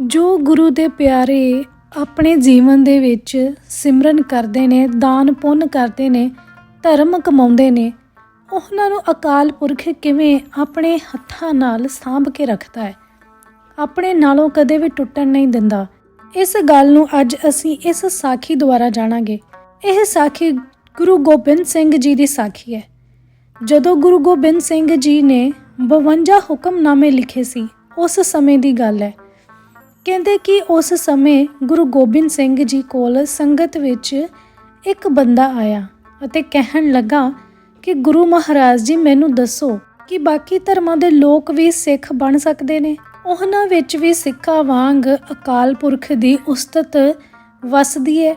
ਜੋ ਗੁਰੂ ਦੇ ਪਿਆਰੇ ਆਪਣੇ ਜੀਵਨ ਦੇ ਵਿੱਚ ਸਿਮਰਨ ਕਰਦੇ ਨੇ, ਦਾਨ ਪੁੰਨ ਕਰਦੇ ਨੇ, ਧਰਮ ਕਮਾਉਂਦੇ ਨੇ, ਉਹਨਾਂ ਨੂੰ ਅਕਾਲ ਪੁਰਖ ਕਿਵੇਂ ਆਪਣੇ ਹੱਥਾਂ ਨਾਲ ਸਾਂਭ ਕੇ ਰੱਖਦਾ ਹੈ? ਆਪਣੇ ਨਾਲੋਂ ਕਦੇ ਵੀ ਟੁੱਟਣ ਨਹੀਂ ਦਿੰਦਾ। ਇਸ ਗੱਲ ਨੂੰ ਅੱਜ ਅਸੀਂ ਇਸ ਸਾਖੀ ਦੁਆਰਾ ਜਾਣਾਂਗੇ। ਇਹ ਸਾਖੀ ਗੁਰੂ ਗੋਬਿੰਦ ਸਿੰਘ ਜੀ ਦੀ ਸਾਖੀ ਹੈ। ਜਦੋਂ ਗੁਰੂ ਗੋਬਿੰਦ ਸਿੰਘ ਜੀ ਨੇ 52 ਹੁਕਮਨਾਮੇ ਲਿਖੇ ਸੀ, ਉਸ ਸਮੇਂ ਦੀ ਗੱਲ ਹੈ। ਕਹਿੰਦੇ ਕਿ ਉਸ ਸਮੇਂ ਗੁਰੂ ਗੋਬਿੰਦ ਸਿੰਘ ਜੀ ਕੋਲ ਸੰਗਤ ਵਿੱਚ ਇੱਕ ਬੰਦਾ ਆਇਆ ਅਤੇ ਕਹਿਣ ਲੱਗਾ ਕਿ ਗੁਰੂ ਮਹਾਰਾਜ ਜੀ ਮੈਨੂੰ ਦੱਸੋ ਕਿ ਬਾਕੀ ਧਰਮਾਂ ਦੇ ਲੋਕ ਵੀ ਸਿੱਖ ਬਣ ਸਕਦੇ ਨੇ। ਉਹਨਾਂ ਵਿੱਚ ਵੀ ਸਿੱਖਾਂ ਵਾਂਗ ਅਕਾਲ ਪੁਰਖ ਦੀ ਉਸਤਤ ਵਸਦੀ ਹੈ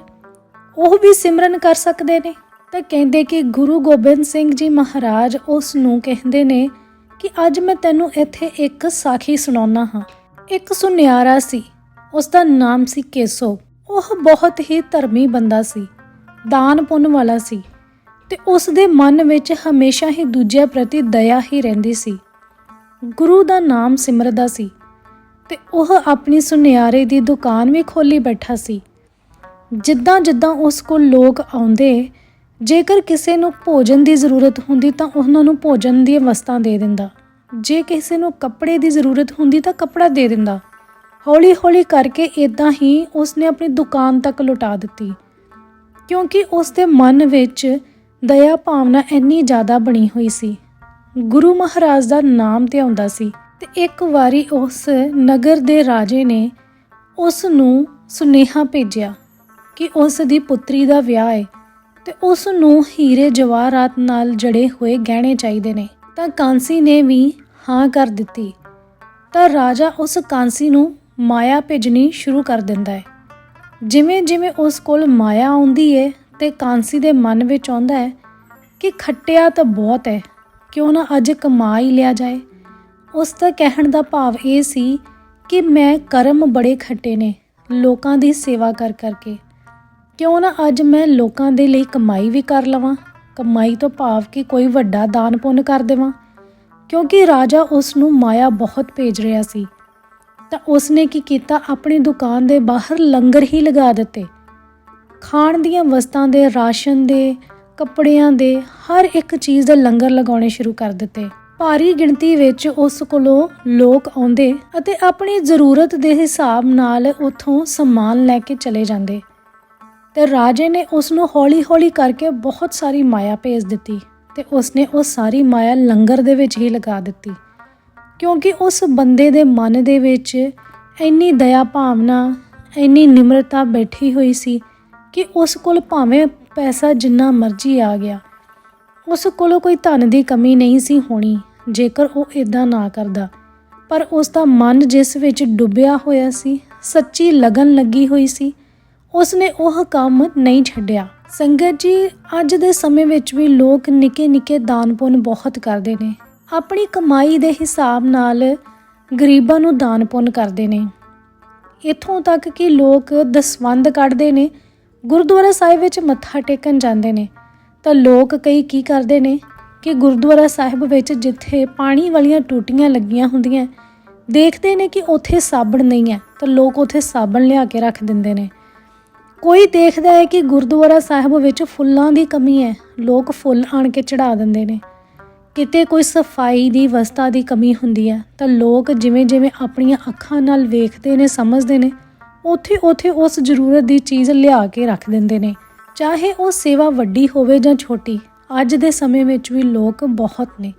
ਉਹ ਵੀ ਸਿਮਰਨ ਕਰ ਸਕਦੇ ਨੇ। ਤਾਂ ਕਹਿੰਦੇ ਕਿ ਗੁਰੂ ਗੋਬਿੰਦ ਸਿੰਘ ਜੀ ਮਹਾਰਾਜ ਉਸ ਨੂੰ ਕਹਿੰਦੇ ਨੇ ਕਿ ਅੱਜ ਮੈਂ ਤੈਨੂੰ ਇੱਥੇ ਇੱਕ ਸਾਖੀ ਸੁਣਾਉਣਾ ਹਾਂ। ਇੱਕ ਸੁਨਿਆਰਾ ਸੀ। ਉਸ ਦਾ ਨਾਮ ਸੀ ਕੇਸੋ। ਉਹ ਬਹੁਤ ਹੀ ਧਰਮੀ ਬੰਦਾ ਸੀ। ਦਾਨ ਪੁੰਨ ਵਾਲਾ ਸੀ ਤੇ ਉਸ ਦੇ ਮਨ ਵਿੱਚ ਹਮੇਸ਼ਾ ਹੀ ਦੂਜਿਆਂ ਪ੍ਰਤੀ ਦਇਆ ਹੀ ਰਹਿੰਦੀ ਸੀ। ਗੁਰੂ ਦਾ ਨਾਮ ਸਿਮਰਦਾ ਸੀ ਤੇ ਉਹ ਆਪਣੀ ਸੁਨਿਆਰੇ ਦੀ ਦੁਕਾਨ ਵੀ ਖੋਲੀ ਬੈਠਾ ਸੀ। ਜਿੱਦਾਂ ਜਿੱਦਾਂ ਉਸ ਕੋਲ ਲੋਕ ਆਉਂਦੇ, ਜੇਕਰ ਕਿਸੇ ਨੂੰ ਭੋਜਨ ਦੀ ਜ਼ਰੂਰਤ ਹੁੰਦੀ ਤਾਂ ਉਹਨਾਂ ਨੂੰ ਭੋਜਨ ਦੀਆਂ ਵਸਤਾਂ ਦੇ ਦਿੰਦਾ। ਜੇ ਕਿਸੇ ਨੂੰ ਕੱਪੜੇ ਦੀ ਜ਼ਰੂਰਤ ਹੁੰਦੀ ਤਾਂ ਕੱਪੜਾ ਦੇ ਦਿੰਦਾ। ਹੌਲੀ ਹੌਲੀ ਕਰਕੇ ਇਦਾਂ ਹੀ ਉਸਨੇ ਆਪਣੀ ਦੁਕਾਨ ਤੱਕ ਲੁਟਾ ਦਿੱਤੀ। ਕਿਉਂਕਿ ਉਸਦੇ ਮਨ ਵਿੱਚ ਦਇਆ ਭਾਵਨਾ ਇੰਨੀ ਜ਼ਿਆਦਾ ਬਣੀ ਹੋਈ ਸੀ। ਗੁਰੂ ਮਹਾਰਾਜ ਦਾ ਨਾਮ ਤੇ ਆਉਂਦਾ ਸੀ ਤੇ ਇੱਕ ਵਾਰੀ ਉਸ ਨਗਰ ਦੇ ਰਾਜੇ ਨੇ ਉਸ ਨੂੰ ਸੁਨੇਹਾ ਭੇਜਿਆ ਕਿ ਉਸ ਦੀ ਪੁੱਤਰੀ ਦਾ ਵਿਆਹ ਹੈ ਤੇ ਉਸ ਨੂੰ ਹੀਰੇ ਜਵਾਹਰਾਤ ਨਾਲ ਜੜੇ ਹੋਏ ਗਹਿਣੇ ਚਾਹੀਦੇ ਨੇ। ਤਾਂ ਕਾਂਸੀ ਨੇ ਵੀ ਹਾਂ ਕਰ ਦਿੱਤੀ। ਤਾਂ ਰਾਜਾ ਉਸ ਕਾਂਸੀ ਨੂੰ ਮਾਇਆ ਭੇਜਣੀ ਸ਼ੁਰੂ ਕਰ ਦਿੰਦਾ ਹੈ। ਜਿਵੇਂ ਜਿਵੇਂ ਉਸ ਕੋਲ ਮਾਇਆ ਆਉਂਦੀ ਹੈ ਤੇ ਕਾਂਸੀ ਦੇ ਮਨ ਵਿੱਚ ਆਉਂਦਾ ਹੈ ਕਿ ਖੱਟਿਆ ਤਾਂ ਬਹੁਤ ਹੈ, ਕਿਉਂ ਨਾ ਅੱਜ ਕਮਾ ਹੀ ਲਿਆ ਜਾਏ। ਉਸ ਦਾ ਕਹਿਣ ਦਾ ਭਾਵ ਇਹ ਸੀ ਕਿ ਮੈਂ ਕਰਮ ਬੜੇ ਖੱਟੇ ਨੇ, ਲੋਕਾਂ ਦੀ ਸੇਵਾ ਕਰ ਕਰਕੇ। ਕਿਉਂ ਨਾ ਅੱਜ ਮੈਂ ਲੋਕਾਂ ਦੇ ਲਈ ਕਮਾਈ ਵੀ ਕਰ ਲਵਾਂ। ਕਮਾਈ ਤੋਂ ਭਾਵ ਕਿ ਕੋਈ ਵੱਡਾ ਦਾਨ ਪੁੰਨ ਕਰ ਦੇਵਾਂ? ਕਿਉਂਕਿ ਰਾਜਾ ਉਸ ਨੂੰ ਮਾਇਆ ਬਹੁਤ ਭੇਜ ਰਿਹਾ ਸੀ। ਤਾਂ ਉਸ ਨੇ ਕੀ ਕੀਤਾ? ਆਪਣੀ ਦੁਕਾਨ ਦੇ ਬਾਹਰ ਲੰਗਰ ਹੀ ਲਗਾ ਦਿੱਤੇ। ਖਾਣ ਦੀਆਂ ਵਸਤਾਂ ਦੇ, ਰਾਸ਼ਨ ਦੇ, ਕੱਪੜਿਆਂ ਦੇ, ਹਰ ਇੱਕ ਚੀਜ਼ ਦੇ ਲੰਗਰ ਲਗਾਉਣੇ ਸ਼ੁਰੂ ਕਰ ਦਿੱਤੇ। ਭਾਰੀ ਗਿਣਤੀ ਵਿੱਚ ਉਸ ਕੋਲੋਂ ਲੋਕ ਆਉਂਦੇ ਅਤੇ ਆਪਣੀ ਜ਼ਰੂਰਤ ਦੇ ਹਿਸਾਬ ਨਾਲ ਉੱਥੋਂ ਸਮਾਨ ਲੈ ਕੇ ਚਲੇ ਜਾਂਦੇ। ਤੇ ਰਾਜੇ ਨੇ ਉਸ ਨੂੰ ਹੌਲੀ-ਹੌਲੀ ਕਰਕੇ ਬਹੁਤ ਸਾਰੀ ਮਾਇਆ ਭੇਜ ਦਿੱਤੀ ਤੇ ਉਸ ਨੇ ਉਹ ਸਾਰੀ ਮਾਇਆ ਲੰਗਰ ਦੇ ਵਿੱਚ ਹੀ ਲਗਾ ਦਿੱਤੀ। ਕਿਉਂਕਿ ਉਸ ਬੰਦੇ ਦੇ ਮਨ ਦੇ ਵਿੱਚ ਇੰਨੀ ਦਇਆ ਭਾਵਨਾ, ਇੰਨੀ ਨਿਮਰਤਾ ਬੈਠੀ ਹੋਈ ਸੀ ਕਿ ਉਸ ਕੋਲ ਭਾਵੇਂ ਪੈਸਾ ਜਿੰਨਾ ਮਰਜ਼ੀ ਆ ਗਿਆ, ਉਸ ਕੋਲੋਂ ਕੋਈ ਧਨ ਦੀ ਕਮੀ ਨਹੀਂ ਸੀ ਹੋਣੀ, ਜੇਕਰ ਉਹ ਇਦਾਂ ਨਾ ਕਰਦਾ। ਪਰ ਉਸ ਦਾ ਮਨ ਜਿਸ ਵਿੱਚ ਡੁੱਬਿਆ ਹੋਇਆ ਸੀ, ਸੱਚੀ ਲਗਨ ਲੱਗੀ ਹੋਈ ਸੀ ਉਸ ਨੇ ਉਹ ਕੰਮ ਨਹੀਂ ਛੱਡਿਆ। ਸੰਗਤ ਜੀ, ਅੱਜ ਦੇ ਸਮੇਂ ਵਿੱਚ ਵੀ ਲੋਕ ਨਿੱਕੇ ਨਿੱਕੇ ਦਾਨ ਪੁੰਨ ਬਹੁਤ ਕਰਦੇ ਨੇ। ਆਪਣੀ ਕਮਾਈ ਦੇ ਹਿਸਾਬ ਨਾਲ ਗਰੀਬਾਂ ਨੂੰ ਦਾਨ ਪੁੰਨ ਕਰਦੇ ਨੇ। ਇਥੋਂ ਤੱਕ ਕਿ ਲੋਕ ਦਸਵੰਦ ਕੱਢਦੇ ਨੇ, ਗੁਰਦੁਆਰਾ ਸਾਹਿਬ ਵਿੱਚ ਮੱਥਾ ਟੇਕਣ ਜਾਂਦੇ ਨੇ। ਤਾਂ ਲੋਕ ਕਈ ਕੀ ਕਰਦੇ ਨੇ? ਕਿ ਗੁਰਦੁਆਰਾ ਸਾਹਿਬ ਵਿੱਚ ਜਿੱਥੇ ਪਾਣੀ ਵਾਲੀਆਂ ਟੂਟੀਆਂ ਲੱਗੀਆਂ ਹੁੰਦੀਆਂ, ਦੇਖਦੇ ਨੇ ਕਿ ਉੱਥੇ ਸਾਬਣ ਨਹੀਂ ਹੈ। ਤਾਂ ਲੋਕ ਉੱਥੇ ਸਾਬਣ ਲਿਆ ਕੇ ਰੱਖ ਦਿੰਦੇ ਨੇ। ਕੋਈ ਦੇਖਦਾ ਹੈ ਕਿ ਗੁਰਦੁਆਰਾ ਸਾਹਿਬ ਵਿੱਚ ਫੁੱਲਾਂ ਦੀ ਕਮੀ ਹੈ, ਲੋਕ ਫੁੱਲ ਆਣ ਕੇ ਚੜਾ ਦਿੰਦੇ ਨੇ। ਕਿਤੇ ਕੋਈ ਸਫ਼ਾਈ ਦੀ ਵਸਤਾ ਦੀ ਕਮੀ ਹੁੰਦੀ ਹੈ, ਤਾਂ ਲੋਕ ਜਿਵੇਂ ਜਿਵੇਂ ਆਪਣੀਆਂ ਅੱਖਾਂ ਨਾਲ ਵੇਖਦੇ ਨੇ, ਸਮਝਦੇ ਨੇ, ਉੱਥੇ ਉੱਥੇ ਉਸ ਜ਼ਰੂਰਤ ਦੀ ਚੀਜ਼ ਲਿਆ ਕੇ ਰੱਖ ਦਿੰਦੇ ਨੇ। ਚਾਹੇ ਉਹ ਸੇਵਾ ਵੱਡੀ ਹੋਵੇ ਜਾਂ ਛੋਟੀ, ਅੱਜ ਦੇ ਸਮੇਂ ਵਿੱਚ ਵੀ ਲੋਕ ਬਹੁਤ ਨੇ।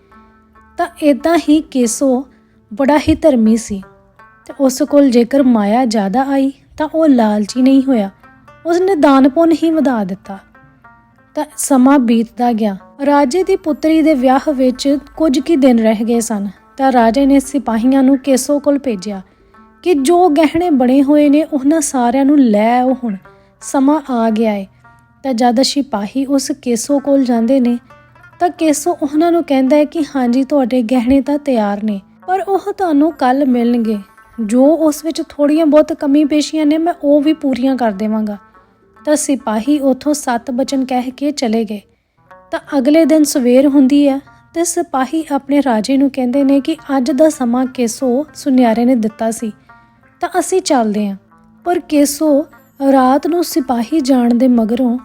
ਤਾਂ ਇਦਾਂ ਹੀ ਕੇਸੋ ਬੜਾ ਹੀ ਧਰਮੀ ਸੀ। ਤੇ ਉਸ ਕੋਲ ਜੇਕਰ ਮਾਇਆ ਜ਼ਿਆਦਾ ਆਈ, ਤਾਂ ਉਹ ਲਾਲਚੀ ਨਹੀਂ ਹੋਇਆ। ਉਸਨੇ ਦਾਨ ਪੁੰਨ ਹੀ ਵਧਾ ਦਿੱਤਾ। ਤਾਂ ਸਮਾਂ ਬੀਤਦਾ ਗਿਆ। ਰਾਜੇ ਦੀ ਪੁੱਤਰੀ ਦੇ ਵਿਆਹ ਵਿੱਚ ਕੁਝ ਕੀ ਦਿਨ ਰਹਿ ਗਏ ਸਨ। ਤਾਂ ਰਾਜੇ ਨੇ ਸਿਪਾਹੀਆਂ ਨੂੰ ਕੇਸੋ ਕੋਲ ਭੇਜਿਆ ਕਿ ਜੋ ਗਹਿਣੇ ਬਣੇ ਹੋਏ ਨੇ ਉਹਨਾਂ ਸਾਰਿਆਂ ਨੂੰ ਲੈ ਆਓ ਹੁਣ। ਸਮਾਂ ਆ ਗਿਆ ਏ। ਤਾਂ ਜਦ ਸਿਪਾਹੀ ਉਸ ਕੇਸੋ ਕੋਲ ਜਾਂਦੇ ਨੇ, ਤਾਂ ਕੇਸੋ ਉਹਨਾਂ ਨੂੰ ਕਹਿੰਦਾ ਹੈ ਕਿ ਹਾਂਜੀ, ਤੁਹਾਡੇ ਗਹਿਣੇ ਤਾਂ ਤਿਆਰ ਨੇ, ਪਰ ਉਹ ਤੁਹਾਨੂੰ ਕੱਲ ਮਿਲਣਗੇ। ਜੋ ਉਸ ਵਿੱਚ ਥੋੜੀਆਂ ਬਹੁਤ ਕਮੀ ਪੇਸ਼ੀਆਂ ਨੇ, ਮੈਂ ਉਹ ਵੀ ਪੂਰੀਆਂ ਕਰ ਦੇਵਾਂਗਾ। ਤਾਂ ਸਿਪਾਹੀ ਉਥੋਂ ਸੱਤ ਬਚਨ ਕਹਿ ਕੇ ਚਲੇ ਗਏ। ਤਾਂ ਅਗਲੇ ਦਿਨ ਸਵੇਰ ਹੁੰਦੀ ਹੈ ਤੇ ਸਿਪਾਹੀ ਆਪਣੇ ਰਾਜੇ ਨੂੰ ਕਹਿੰਦੇ ਨੇ ਕਿ ਅੱਜ ਦਾ ਸਮਾਂ ਕੇਸੋ ਸੁਨਿਆਰੇ ਨੇ ਦਿੱਤਾ ਸੀ। ਤਾਂ ਅਸੀਂ ਚੱਲਦੇ ਹਾਂ ਪਰ ਕੇਸੋ ਰਾਤ ਨੂੰ ਸਿਪਾਹੀ ਜਾਣ ਦੇ ਮਗਰੋਂ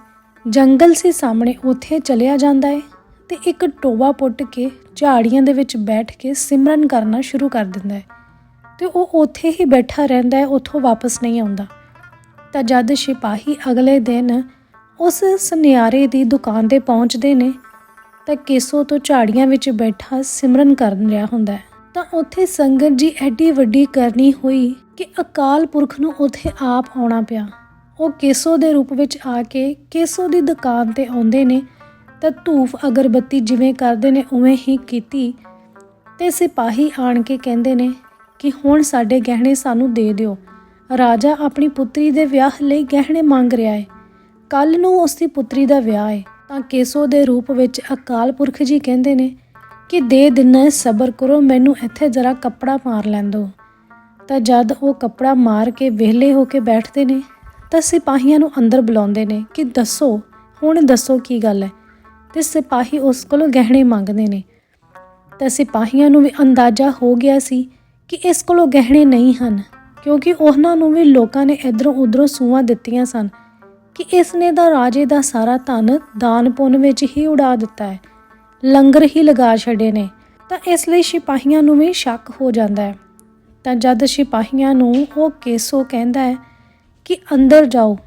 ਜੰਗਲ ਸੀ ਸਾਹਮਣੇ ਉੱਥੇ ਚਲਿਆ ਜਾਂਦਾ ਹੈ ਤੇ ਇੱਕ ਟੋਵਾ ਪੁੱਟ ਕੇ ਝਾੜੀਆਂ ਦੇ ਵਿੱਚ ਬੈਠ ਕੇ ਸਿਮਰਨ ਕਰਨਾ ਸ਼ੁਰੂ ਕਰ ਦਿੰਦਾ ਹੈ ਤੇ ਉਹ ਉੱਥੇ ਹੀ ਬੈਠਾ ਰਹਿੰਦਾ ਹੈ ਉੱਥੋਂ ਵਾਪਸ ਨਹੀਂ ਆਉਂਦਾ। ਤਾਂ ਜਦ ਸਿਪਾਹੀ ਅਗਲੇ ਦਿਨ ਉਸ ਸੁਨਿਆਰੇ ਦੀ ਦੁਕਾਨ ਤੇ ਪਹੁੰਚਦੇ ਨੇ, ਤਾਂ ਕੇਸੋ ਤੋਂ ਝਾੜੀਆਂ ਵਿੱਚ ਬੈਠਾ ਸਿਮਰਨ ਕਰਨ ਰਿਹਾ ਹੁੰਦਾ ਤਾਂ ਉੱਥੇ ਸੰਗਤ ਜੀ ਐਡੀ ਵੱਡੀ ਕਰਨੀ ਹੋਈ ਕਿ ਅਕਾਲ ਪੁਰਖ ਨੂੰ ਉੱਥੇ ਆਪ ਆਉਣਾ ਪਿਆ। ਉਹ ਕੇਸੋ ਦੇ ਰੂਪ ਵਿੱਚ ਆ ਕੇ ਕੇਸੋ ਦੀ ਦੁਕਾਨ ਤੇ ਆਉਂਦੇ ਨੇ, ਤਾਂ ਧੂਫ ਅਗਰਬੱਤੀ ਜਿਵੇਂ ਕਰਦੇ ਨੇ, ਉਵੇਂ ਹੀ ਕੀਤੀ। ਤੇ ਸਿਪਾਹੀ ਆਣ ਕੇ ਕਹਿੰਦੇ ਨੇ ਕਿ ਹੁਣ ਸਾਡੇ ਗਹਿਣੇ ਸਾਨੂੰ ਦੇ ਦਿਓ। ਰਾਜਾ ਆਪਣੀ ਪੁੱਤਰੀ ਦੇ ਵਿਆਹ ਲਈ ਗਹਿਣੇ ਮੰਗ ਰਿਹਾ ਹੈ ਕੱਲ ਨੂੰ ਉਸ ਦੀ ਪੁੱਤਰੀ ਦਾ ਵਿਆਹ ਹੈ ਤਾਂ ਕੇਸੋ ਦੇ ਰੂਪ ਵਿੱਚ ਅਕਾਲ ਪੁਰਖ ਜੀ ਕਹਿੰਦੇ ਨੇ ਕਿ ਦੇ ਦਿਨਾ ਸਬਰ ਕਰੋ, ਮੈਨੂੰ ਇੱਥੇ ਜ਼ਰਾ ਕੱਪੜਾ ਮਾਰ ਲੈਣ ਦਿਓ ਤਾਂ ਜਦ ਉਹ ਕੱਪੜਾ ਮਾਰ ਕੇ ਵਿਹਲੇ ਹੋ ਕੇ ਬੈਠਦੇ ਨੇ, ਤਾਂ ਸਿਪਾਹੀਆਂ ਨੂੰ ਅੰਦਰ ਬੁਲਾਉਂਦੇ ਨੇ ਕਿ ਦੱਸੋ, ਹੁਣ ਦੱਸੋ ਕੀ ਗੱਲ ਹੈ ਤੇ ਸਿਪਾਹੀ ਉਸ ਕੋਲੋਂ ਗਹਿਣੇ ਮੰਗਦੇ ਨੇ। ਤਾਂ ਸਿਪਾਹੀਆਂ ਨੂੰ ਵੀ ਅੰਦਾਜ਼ਾ ਹੋ ਗਿਆ ਸੀ ਕਿ ਇਸ ਕੋਲੋਂ ਗਹਿਣੇ ਨਹੀਂ ਹਨ। ਕਿਉਂਕਿ ਉਹਨਾਂ ਨੂੰ ਵੀ ਲੋਕਾਂ ਨੇ ਇਧਰੋਂ ਉਧਰੋਂ ਸੂਆਂ ਦਿੱਤੀਆਂ ਸਨ ਕਿ ਇਸ ਨੇ ਤਾਂ ਰਾਜੇ ਦਾ ਸਾਰਾ ਧਨ ਦਾਨ ਪੁੰਨ ਵਿੱਚ ਹੀ ਉਡਾ ਦਿੱਤਾ ਹੈ। ਲੰਗਰ ਹੀ ਲਗਾ ਛੱਡੇ ਨੇ। ਤਾਂ ਇਸ ਲਈ ਸਿਪਾਹੀਆਂ ਨੂੰ ਵੀ ਸ਼ੱਕ ਹੋ ਜਾਂਦਾ ਹੈ। ਤਾਂ ਜਦ ਸਿਪਾਹੀਆਂ ਨੂੰ ਉਹ ਕੇਸੋ ਕਹਿੰਦਾ ਹੈ ਕਿ ਅੰਦਰ ਜਾਓ,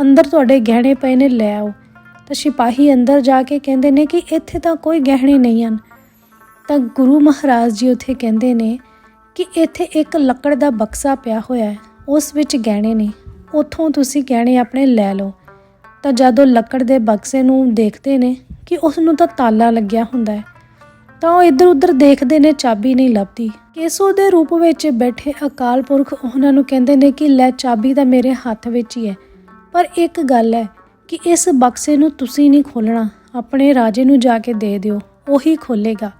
ਅੰਦਰ ਤੁਹਾਡੇ ਗਹਿਣੇ ਪਏ ਨੇ, ਲੈ ਆਓ। ਤਾਂ ਸਿਪਾਹੀ ਅੰਦਰ ਜਾ ਕੇ ਕਹਿੰਦੇ ਨੇ ਕਿ ਇੱਥੇ ਤਾਂ ਕੋਈ ਗਹਿਣੇ ਨਹੀਂ ਹਨ। ਤਾਂ ਗੁਰੂ ਮਹਾਰਾਜ ਜੀ ਉੱਥੇ ਕਹਿੰਦੇ ਨੇ ਕਿ ਇੱਥੇ ਇੱਕ ਲੱਕੜ ਦਾ ਬਕਸਾ ਪਿਆ ਹੋਇਆ ਹੈ। ਉਸ ਵਿੱਚ ਗਹਿਣੇ ਨੇ। ਉੱਥੋਂ ਤੁਸੀਂ ਗਹਿਣੇ ਆਪਣੇ ਲੈ ਲਓ। ਤਾਂ ਜਦੋਂ ਲੱਕੜ ਦੇ ਬਕਸੇ ਨੂੰ ਦੇਖਦੇ ਨੇ ਕਿ ਉਸ ਨੂੰ ਤਾਂ ਤਾਲਾ ਲੱਗਿਆ ਹੁੰਦਾ ਹੈ, ਤਾਂ ਉਹ ਇੱਧਰ ਉੱਧਰ ਦੇਖਦੇ ਨੇ ਚਾਬੀ ਨਹੀਂ ਲੱਭਦੀ। ਕੇਸੋ ਦੇ ਰੂਪ ਵਿੱਚ ਬੈਠੇ ਅਕਾਲ ਪੁਰਖ ਉਹਨਾਂ ਨੂੰ ਕਹਿੰਦੇ ਨੇ ਕਿ ਲੈ, ਚਾਬੀ ਤਾਂ ਮੇਰੇ ਹੱਥ ਵਿੱਚ ਹੀ ਹੈ। ਪਰ ਇੱਕ ਗੱਲ ਹੈ ਕਿ ਇਸ ਬਕਸੇ ਨੂੰ ਤੁਸੀਂ ਨਹੀਂ ਖੋਲਣਾ ਆਪਣੇ ਰਾਜੇ ਨੂੰ ਜਾ ਕੇ ਦੇ ਦਿਓ, ਉਹੀ ਖੋਲੇਗਾ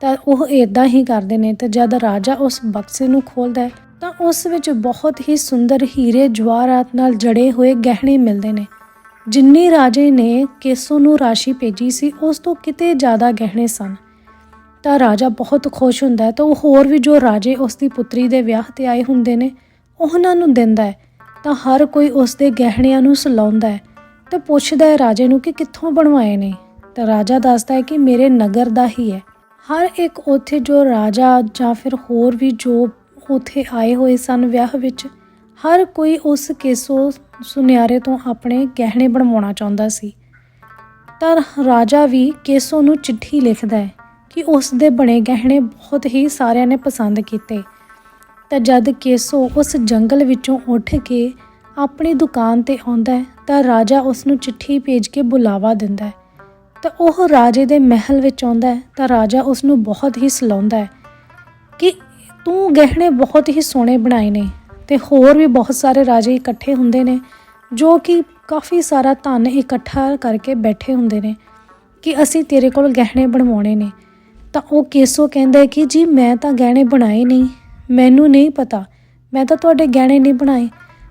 ਤਾਂ ਉਹ ਇਦਾਂ ਹੀ ਕਰਦੇ ਨੇ ਤੇ ਜਦ ਰਾਜਾ ਉਸ ਬਕਸੇ ਨੂੰ ਖੋਲਦਾ ਹੈ, ਤਾਂ ਉਸ ਵਿੱਚ ਬਹੁਤ ਹੀ ਸੁੰਦਰ ਹੀਰੇ ਜਵਾਹਰਾਤ ਨਾਲ ਜੜੇ ਹੋਏ ਗਹਿਣੇ ਮਿਲਦੇ ਨੇ। ਜਿੰਨੀ ਰਾਜੇ ਨੇ ਕੇਸੋ ਨੂੰ ਰਾਸ਼ੀ ਭੇਜੀ ਸੀ, ਉਸ ਤੋਂ ਕਿਤੇ ਜ਼ਿਆਦਾ ਗਹਿਣੇ ਸਨ। ਤਾਂ ਰਾਜਾ ਬਹੁਤ ਖੁਸ਼ ਹੁੰਦਾ ਹੈ, ਤਾਂ ਉਹ ਹੋਰ ਵੀ ਜੋ ਰਾਜੇ ਉਸ ਦੀ ਪੁੱਤਰੀ ਦੇ ਵਿਆਹ ਤੇ ਆਏ ਹੁੰਦੇ ਨੇ, ਉਹਨਾਂ ਨੂੰ ਦਿੰਦਾ ਹੈ। ਤਾਂ ਹਰ ਕੋਈ ਉਸ ਦੇ ਗਹਿਣਿਆਂ ਨੂੰ ਸਲਾਉਂਦਾ ਹੈ ਤੇ ਪੁੱਛਦਾ ਹੈ ਰਾਜੇ ਨੂੰ ਕਿ ਕਿੱਥੋਂ ਬਣਵਾਏ ਨੇ। ਤਾਂ ਰਾਜਾ ਦੱਸਦਾ ਹੈ ਕਿ ਮੇਰੇ ਨਗਰ ਦਾ ਹੀ ਹੈ। ਹਰ ਇੱਕ ਉੱਥੇ ਜੋ ਰਾਜਾ ਜਾਂ ਫਿਰ ਹੋਰ ਵੀ ਜੋ ਉੱਥੇ ਆਏ ਹੋਏ ਸਨ ਵਿਆਹ ਵਿੱਚ, ਹਰ ਕੋਈ ਉਸ ਕੇਸੋ ਸੁਨਿਆਰੇ ਤੋਂ ਆਪਣੇ ਗਹਿਣੇ ਬਣਵਾਉਣਾ ਚਾਹੁੰਦਾ ਸੀ। ਤਾਂ ਰਾਜਾ ਵੀ ਕੇਸੋ ਨੂੰ ਚਿੱਠੀ ਲਿਖਦਾ ਹੈ ਕਿ ਉਸ ਦੇ ਬਣੇ ਗਹਿਣੇ ਬਹੁਤ ਹੀ ਸਾਰਿਆਂ ਨੇ ਪਸੰਦ ਕੀਤੇ। ਤਾਂ ਜਦ ਕੇਸੋ ਉਸ ਜੰਗਲ ਵਿੱਚੋਂ ਉੱਠ ਕੇ ਆਪਣੀ ਦੁਕਾਨ ਤੇ ਆਉਂਦਾ ਹੈ, ਤਾਂ ਰਾਜਾ ਉਸ ਨੂੰ ਚਿੱਠੀ ਭੇਜ ਕੇ ਬੁਲਾਵਾ ਦਿੰਦਾ ਹੈ। ਤਾਂ ਉਹ ਰਾਜੇ ਦੇ ਮਹਿਲ ਵਿੱਚ ਆਉਂਦਾ ਹੈ, ਤਾਂ ਰਾਜਾ ਉਸ ਨੂੰ ਬਹੁਤ ਹੀ ਸਲਾਉਂਦਾ ਹੈ ਕਿ ਤੂੰ ਗਹਿਣੇ ਬਹੁਤ ਹੀ ਸੋਹਣੇ ਬਣਾਏ ਨੇ ਤੇ ਹੋਰ ਵੀ ਬਹੁਤ ਸਾਰੇ ਰਾਜੇ ਇਕੱਠੇ ਹੁੰਦੇ ਨੇ, ਜੋ ਕਿ ਕਾਫੀ ਸਾਰਾ ਧਨ ਇਕੱਠਾ ਕਰਕੇ ਬੈਠੇ ਹੁੰਦੇ ਨੇ ਕਿ ਅਸੀਂ ਤੇਰੇ ਕੋਲ ਗਹਿਣੇ ਬਣਵਾਉਣੇ ਨੇ। ਤਾਂ ਉਹ ਕੇਸੋ ਕਹਿੰਦਾ ਹੈ ਕਿ ਜੀ ਮੈਂ ਤਾਂ ਗਹਿਣੇ ਬਣਾਏ ਨਹੀਂ, ਮੈਨੂੰ ਨਹੀਂ ਪਤਾ, ਮੈਂ ਤਾਂ ਤੁਹਾਡੇ ਗਹਿਣੇ ਨਹੀਂ ਬਣਾਏ।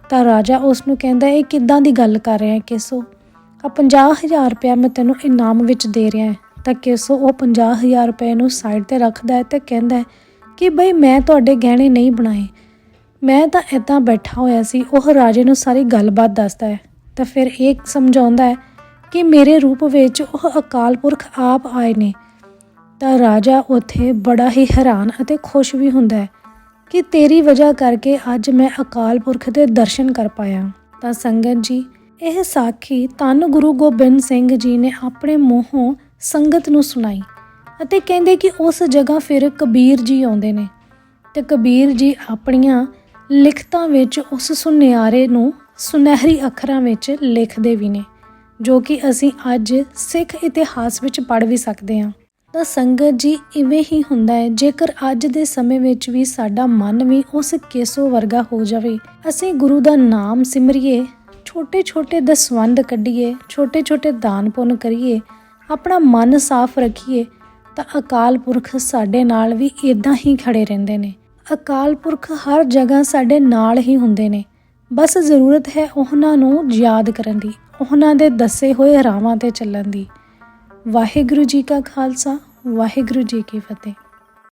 ਤਾਂ ਰਾਜਾ ਉਸ ਨੂੰ ਕਹਿੰਦਾ ਇਹ ਕਿੱਦਾਂ ਦੀ ਗੱਲ ਕਰ ਰਿਹਾ ਹੈ ਕੇਸੋ? ਆ 50000 ਰੁਪਇਆ ਮੈਂ ਤੈਨੂੰ ਇਨਾਮ ਵਿੱਚ ਦੇ ਰਿਹਾ ਹਾਂ। ਤਾਂ ਕੇਸੋ ਉਹ 50000 ਰੁਪਏ ਨੂੰ ਸਾਈਡ ਤੇ ਰੱਖਦਾ ਹੈ ਤੇ ਕਹਿੰਦਾ ਕਿ ਬਈ ਮੈਂ ਤੁਹਾਡੇ ਗਹਿਣੇ ਨਹੀਂ ਬਣਾਏ। ਮੈਂ ਤਾਂ ਇਦਾਂ ਬੈਠਾ ਹੋਇਆ ਸੀ, ਉਹ ਰਾਜੇ ਨੂੰ ਸਾਰੀ ਗੱਲਬਾਤ ਦੱਸਦਾ ਹੈ। ਤਾਂ ਫਿਰ ਇਹ ਸਮਝਾਉਂਦਾ ਹੈ ਕਿ ਮੇਰੇ ਰੂਪ ਵਿੱਚ ਉਹ ਅਕਾਲ ਪੁਰਖ ਆਪ ਆਏ ਨੇ। ਤਾਂ ਰਾਜਾ ਉੱਥੇ ਬੜਾ ਹੀ ਹੈਰਾਨ ਅਤੇ ਖੁਸ਼ ਵੀ ਹੁੰਦਾ ਹੈ ਕਿ ਤੇਰੀ ਵਜ੍ਹਾ ਕਰਕੇ ਅੱਜ ਮੈਂ ਅਕਾਲ ਪੁਰਖ ਦੇ ਦਰਸ਼ਨ ਕਰ ਪਾਇਆ। ਤਾਂ ਸੰਗਤ ਜੀ ਇਹ ਸਾਖੀ ਧੰਨ ਗੁਰੂ ਗੋਬਿੰਦ ਸਿੰਘ ਜੀ ਨੇ ਆਪਣੇ ਮੂੰਹੋਂ ਸੰਗਤ ਨੂੰ ਸੁਣਾਈ ਅਤੇ ਕਹਿੰਦੇ ਕਿ ਉਸ ਜਗ੍ਹਾ ਫਿਰ ਕਬੀਰ ਜੀ ਆਉਂਦੇ ਨੇ ਤੇ ਕਬੀਰ ਜੀ ਆਪਣੀਆਂ ਲਿਖਤਾਂ ਵਿੱਚ ਉਸ ਸੁਨਿਆਰੇ ਨੂੰ ਸੁਨਹਿਰੀ ਅੱਖਰਾਂ ਵਿੱਚ ਲਿਖਦੇ ਵੀ ਨੇ, ਜੋ ਕਿ ਅਸੀਂ ਅੱਜ ਸਿੱਖ ਇਤਿਹਾਸ ਵਿੱਚ ਪੜ੍ਹ ਵੀ ਸਕਦੇ ਹਾਂ। ਤਾਂ ਸੰਗਤ ਜੀ ਇਵੇਂ ਹੀ ਹੁੰਦਾ ਹੈ, ਜੇਕਰ ਅੱਜ ਦੇ ਸਮੇਂ ਵਿੱਚ ਵੀ ਸਾਡਾ ਮਨ ਵੀ ਉਸ ਕੇਸੋ ਵਰਗਾ ਹੋ ਜਾਵੇ, ਅਸੀਂ ਗੁਰੂ ਦਾ ਨਾਮ ਸਿਮਰਿਏ ਛੋਟੇ ਛੋਟੇ ਦਸਵੰਦ ਕੱਢੀਏ ਛੋਟੇ ਛੋਟੇ ਦਾਨ ਪੁੰਨ ਕਰੀਏ, ਆਪਣਾ ਮਨ ਸਾਫ਼ ਰੱਖੀਏ, ਤਾਂ ਅਕਾਲ ਪੁਰਖ ਸਾਡੇ ਨਾਲ ਵੀ ਇਦਾਂ ਹੀ ਖੜੇ ਰਹਿੰਦੇ ਨੇ। ਅਕਾਲ ਪੁਰਖ ਹਰ ਜਗ੍ਹਾ ਸਾਡੇ ਨਾਲ ਹੀ ਹੁੰਦੇ ਨੇ। ਬਸ ਜ਼ਰੂਰਤ ਹੈ ਉਹਨਾਂ ਨੂੰ ਯਾਦ ਕਰਨ ਦੀ, ਉਹਨਾਂ ਦੇ ਦੱਸੇ ਹੋਏ ਰਾਹਾਂ ਤੇ ਚੱਲਣ ਦੀ। ਵਾਹਿਗੁਰੂ ਜੀ ਕਾ ਖਾਲਸਾ, ਵਾਹਿਗੁਰੂ ਜੀ ਕੀ ਫਤਿਹ।